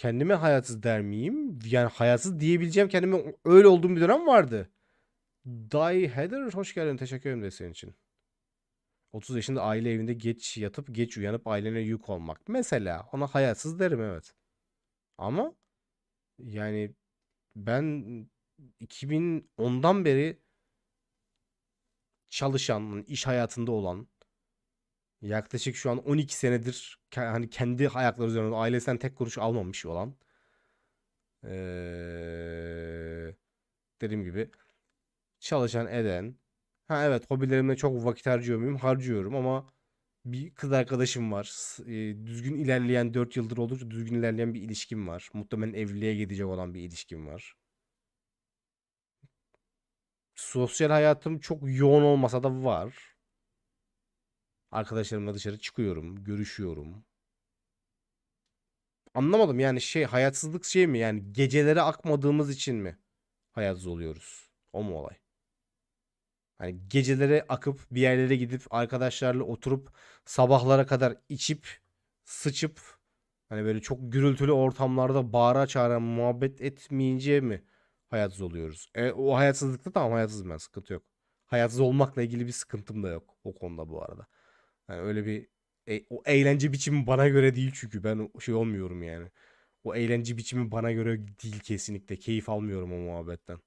kendime hayatsız der miyim? Yani hayatsız diyebileceğim kendime öyle olduğum bir dönem vardı. Die Heather hoş geldin. Teşekkür ederim desteğin için. 30 yaşında aile evinde geç yatıp geç uyanıp ailene yük olmak. Mesela ona hayatsız derim evet. Ama yani ben 2010'dan beri çalışan, iş hayatında olan yaklaşık şu an 12 senedir hani kendi ayakları üzerinde ailesinden tek kuruş almamış olan eee, dediğim gibi çalışan eden ha evet hobilerimde çok vakit harcıyor muyum? Harcıyorum ama bir kız arkadaşım var. E, düzgün ilerleyen 4 yıldır oldukça düzgün ilerleyen bir ilişkim var. Muhtemelen evliliğe gidecek olan bir ilişkim var. Sosyal hayatım çok yoğun olmasa da var. Arkadaşlarımla dışarı çıkıyorum, görüşüyorum. Anlamadım yani şey hayatsızlık şey mi yani gecelere akmadığımız için mi hayatsız oluyoruz? O mu olay? Hani gecelere akıp bir yerlere gidip arkadaşlarla oturup sabahlara kadar içip sıçıp hani böyle çok gürültülü ortamlarda bağıra çağıra muhabbet etmeyince mi hayatsız oluyoruz? E, o hayatsızlıkta tamam hayatsızım ben sıkıntı yok. Hayatsız olmakla ilgili bir sıkıntım da yok o konuda bu arada. Yani öyle bir e, o eğlence biçimi bana göre değil çünkü ben şey olmuyorum yani. O eğlence biçimi bana göre değil kesinlikle. Keyif almıyorum o muhabbetten.